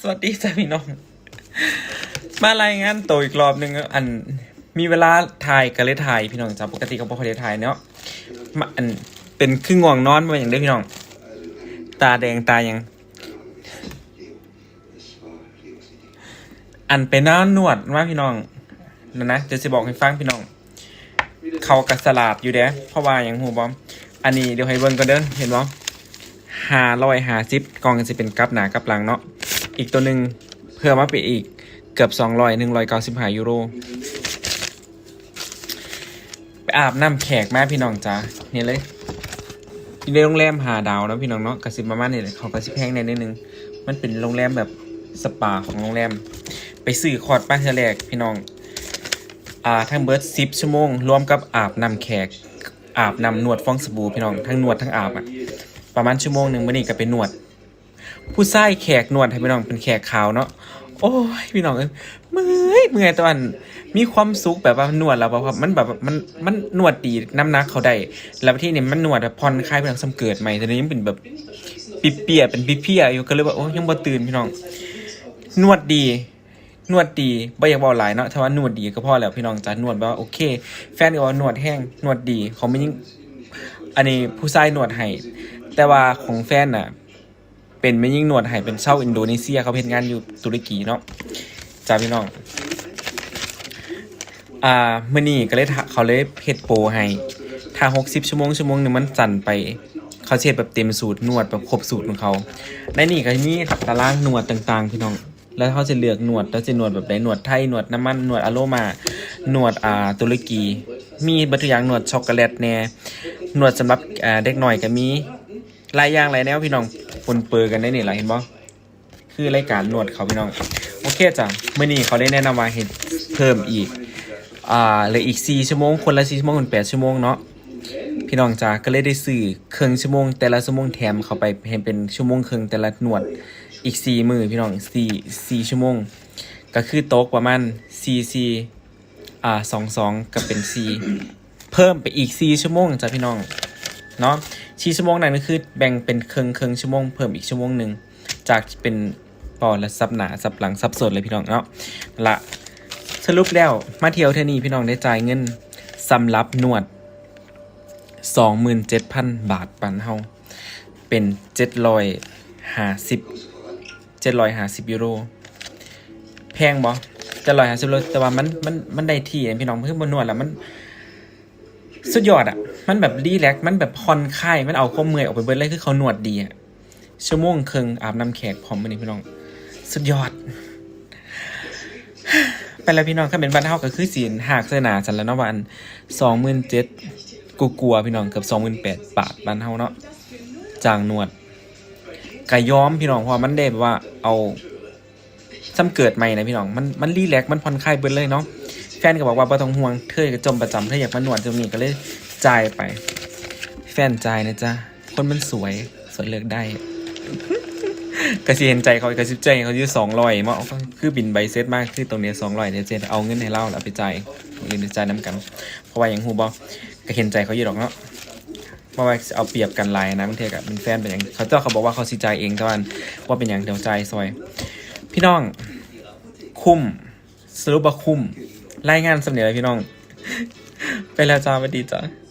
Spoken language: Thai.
สวัสดีจ้าพี่น้อง มารายงานตัวอีกรอบหนึ่งอันมีเวลาถ่ายก็เลยถ่ายพี่น้องจ้าปกติก็บ่ค่อยได้ถ่ายเนาะมาอันเป็นครึ่งง่วงนอนมาอย่างเด้พี่น้อง ตาแดงตายัง อันเป็นหน้านวดมาพี่น้องนะนะจะจะบอกให้ฟังพี่น้อง เขากัสลาดอยู่เด้เพราะว่าอย่างหูบอม อันนี้เดี๋ยวให้เบิ่งก็เด้อเห็นบ่ ห้าร้อยห้าสิบกองกันจะเป็นกับหนากับหลังเนาะอีกตัวหนึ่งเพิ่มมาไปอีกเกือบสองร้อยหนึ่งร้อยเก้าสิบห้ายูโรไปอาบน้ำแขกแม่พี่น้องจ้าเนี่ยเลยอยู่ในโรงแรมหาดาวนะพี่น้องเนาะกระสิบประมาณนี่ยเขากระสิบแพงในนิดนึง มันเป็นโรงแรมแบบสปาของโรงแรม ไปซื้อคอร์ดป้าเทอแรกพี่น้องอ่าทั้งเบิร์ดสิบชั่วโมง รวมกับอาบน้ำแขก อาบน้ำนวดฟองสบู่พี่น้องทั้งนวดทั้งอาบอะ ประมาณชั่วโมงหนึ่งวันนี้ก็ไปนวด ผู้ชายแขกนวดให้พี่น้องเป็นแขกขาวเนาะโอ้ยพี่น้องเอ้ยเมื่อยเมื่อยตอนมีความสุขแบบว่านวดแล้วแบบว่ามันแบบมันมันนวดดีน้ำหนักเขาได้แล้วที่นี่มันนวดแบบผ่อนคลายพี่น้องสำเกิดใหม่แต่นี้ยังเป็นแบบปิเปียเป็นปิเปียอยู่ก็เลยว่าโอ้ยยังบ่ตื่นพี่น้อง นวดดี นวดดีบ่อยากบอกหลายเนาะถ้าว่านวดดีก็พอแล้วพี่น้องจะนวดแบบว่าโอเค แฟนก็ว่านวดแห้งนวดดีเขาไม่ยิ่งอันนี้ผู้ชายนวดให้ แต่ว่าของแฟนน่ะ เป็นไม่ยิ่งหนวดให้เป็นเช่าอินโดนีเซีย เขาเป็นงานอยู่ตุรกีเนาะจ้าพี่น้อง อ่ามื่อนี้ก็เลยเขาเลยเพจโปรให้ ถ้าหกสิบชั่วโมงชั่วโมงหนึงมันสั่นไป เขาเช็ดแบบเต็มสูตรนวดแบบครบสูตรของเขาในนี่ก็มีตารางนวดต่างๆ พี่น้อง แล้วเขาจะเลือกนวดแล้วจะนวดแบบไหนนวดไทยนวดน้ำมันนวดอะโรมา นวดอ่าตุรกี มีบัตทุกอย่างนวดช็อกโกแลตแน่นวดสำหรับอ่าเด็กหน่อยก็มี ลายยางลายแนวพี่น้องปนเปื้อกันได้นี่ลายเห็นบ่คือรายการนวดเขาพี่น้อง โอเคจ้ะมื่อนี้เขาได้แนะนำว่าให้เพิ่มอีกอ่าเหลืออีก4ชั่วโมงคนละ4ชั่วโมงเป็น8ชั่วโมงเนาะพี่น้องจ้าก็เลยได้ซื้อครึ่งชั่วโมง แต่ละชั่วโมงแถมเข้าไปให้เป็นชั่วโมงครึ่งแต่ละหนวดอีก4มือพี่น้อง4 4ชั่วโมง ก็คือโต๊ะประมาณ4 4อ่า2 2ก็เป็น4เพิ่มไปอีก4ชั่วโมงจ้ะพี่น้องเนาะ 4ชั่วโมงนั้นก็คือแบ่งเป็นเครึ่งเครึ่งชั่วโมงเพิ่มอีกชั่วโมงหนึ่งจากเป็นปอและซับหนาซับหลังซับสดเลยพี่น้องเนาะละสรุปแล้วมาเที่ยวเทนี้พี่น้องได้จ่ายเงินสำหรับนวด 27,000 บาทปันเฮาเป็น 750 750ยูโรแพงบ่750ยูโรแต่ว่ามันมันมันได้ที่พี่น้องเพิ่งบนนวดแล้วมัน สุดยอดอะ มันแบบรีแลกซ์มันแบบผ่อนคลายมันเอาความเมื่อยออกไปเบิดเลยคือเขานวดดีอะชั่วโมงครึ่งอาบน้ำแขกพร้อมมื้อนี้พี่น้อง สุดยอด ไปแล้วพี่น้องถ้าเป็นบ้านเฮาก็คือสีหากเสนาสันแล้วเนาะวันสองหมื่นเจ็ดกูกลัวพี่น้องเกือบสองหมื่นแปดบาทบ้านเฮาเนาะจางนวดกะย้อมพี่น้องเพอมันได้แบบว่าเอาซ้ำเกิดใหม่นะพี่น้องมันมันรีแลกซ์มันผ่อนคลายเบิดเลยเนาะแฟนก็บอกว่าบ่ต้องห่วงเธอก็จมประจำเธออยากมานวดตรงนี้ก็เลย จ่ายไป แฟนจ่ายนะจ๊ะ คนมันสวยสวยเลือกได้กระเสียนใจเขากระซิบใจเขาอยู่สองร้อยมาคือบินใบเซตมากคือตรงเนี้สองร้อยเดี๋ยวเจนเอาเงินให้เล่าแล้วไปจ่ายเงินจ่ายน้ำกัน เพราะว่าอย่างฮูบอกก็เห็นใจเขาอยู่หรอกเนาะเพราะว่าเอาเปรียบกันหลายนะบางทีกับเป็นแฟนเป็นอย่างเขาเจ้าเขาบอกว่าเขาสิจ่ายเองแต่ว่าว่าเป็นอย่างเดียวจ่ายซอย พี่น้อง คุ้มสรุปว่าคุ้มรายงานสำเนียงเลยพี่น้อง ไปแล้วจ้าสวัสดีจ้า